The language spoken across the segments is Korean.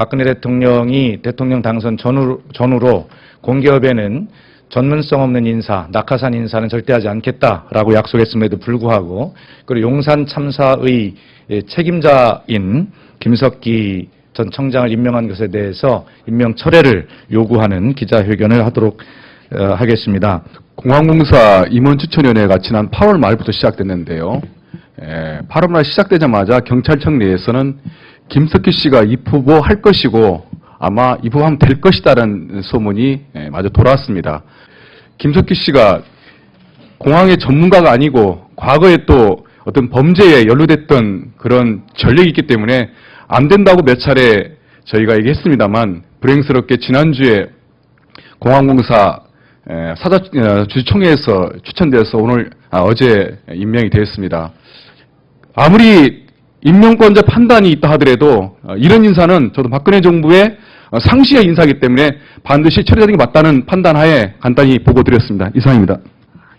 박근혜 대통령이 대통령 당선 전후, 전후로 공기업에는 전문성 없는 인사, 낙하산 인사는 절대 하지 않겠다라고 약속했음에도 불구하고 그리고 용산 참사의 예, 책임자인 김석기 전 청장을 임명한 것에 대해서 임명 철회를 요구하는 기자회견을 하도록 어, 하겠습니다. 공항공사 임원 추천위원회가 지난 8월 말부터 시작됐는데요. 에, 8월 말 시작되자마자 경찰청 내에서는 김석기 씨가 입후보 할 것이고 아마 입후보하면 될 것이다라는 소문이 에, 마저 돌아왔습니다. 김석기 씨가 공항의 전문가가 아니고 과거에 또 어떤 범죄에 연루됐던 그런 전력이 있기 때문에 안 된다고 몇 차례 저희가 얘기했습니다만 불행스럽게 지난주에 공항공사 에, 사자 어, 주총회에서 추천되어서 오늘 아, 어제 임명이 되었습니다. 아무리 임명권자 판단이 있다 하더라도 어, 이런 인사는 저도 박근혜 정부의 어, 상시의 인사이기 때문에 반드시 처리되는 게 맞다는 판단하에 간단히 보고 드렸습니다. 이상입니다.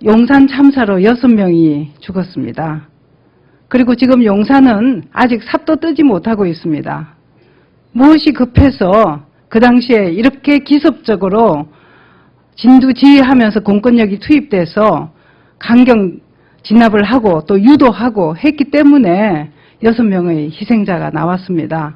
용산 참사로 여섯 명이 죽었습니다. 그리고 지금 용산은 아직 삽도 뜨지 못하고 있습니다. 무엇이 급해서 그 당시에 이렇게 기습적으로 진두지휘하면서 공권력이 투입돼서 강경 진압을 하고 또 유도하고 했기 때문에 여섯 명의 희생자가 나왔습니다.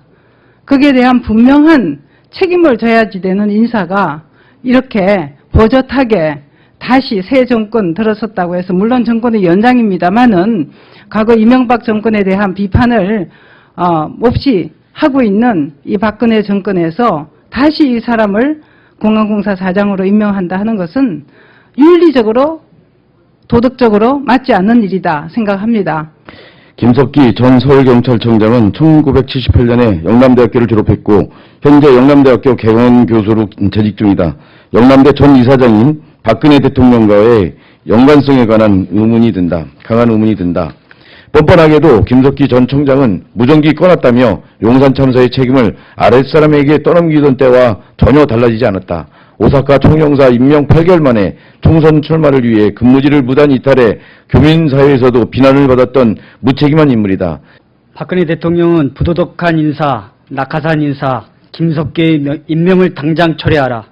거기에 대한 분명한 책임을 져야지 되는 인사가 이렇게 버젓하게 다시 새 정권 들어섰다고 해서 물론 정권의 연장입니다만은 과거 이명박 정권에 대한 비판을 어, 몹시 하고 있는 이 박근혜 정권에서 다시 이 사람을 공항공사 사장으로 임명한다 하는 것은 윤리적으로 도덕적으로 맞지 않는 일이다 생각합니다. 김석기 전 서울경찰청장은 1978년에 영남대학교를 졸업했고 현재 영남대학교 개원 교수로 재직 중이다. 영남대 전 이사장인 박근혜 대통령과의 연관성에 관한 의문이 든다. 강한 의문이 든다. 뻔뻔하게도 김석기 전 총장은 무전기 꺼놨다며 용산 참사의 책임을 아랫사람에게 떠넘기던 때와 전혀 달라지지 않았다. 오사카 총영사 임명 8개월 만에 총선 출마를 위해 근무지를 무단 이탈해 교민사회에서도 비난을 받았던 무책임한 인물이다. 박근혜 대통령은 부도덕한 인사, 낙하산 인사, 김석기의 명- 임명을 당장 철회하라.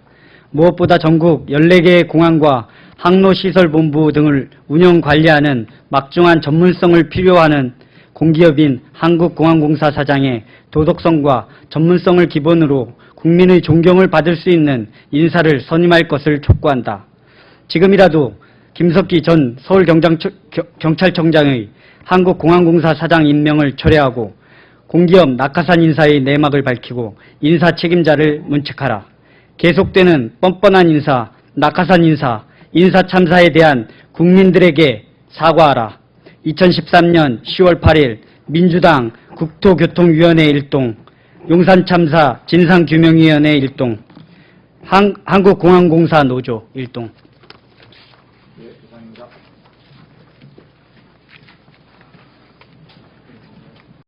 무엇보다 전국 14개의 공항과 항로시설본부 등을 운영 관리하는 막중한 전문성을 필요하는 공기업인 한국공항공사 사장의 도덕성과 전문성을 기본으로 국민의 존경을 받을 수 있는 인사를 선임할 것을 촉구한다. 지금이라도 김석기 전 서울경찰청장의 한국공항공사 사장 임명을 철회하고 공기업 낙하산 인사의 내막을 밝히고 인사 책임자를 문책하라. 계속되는 뻔뻔한 인사, 낙하산 인사, 인사 참사에 대한 국민들에게 사과하라. 2013년 10월 8일 민주당 국토교통위원회 일동, 용산 참사 진상규명위원회 일동 한국공항공사 노조 일동. 예,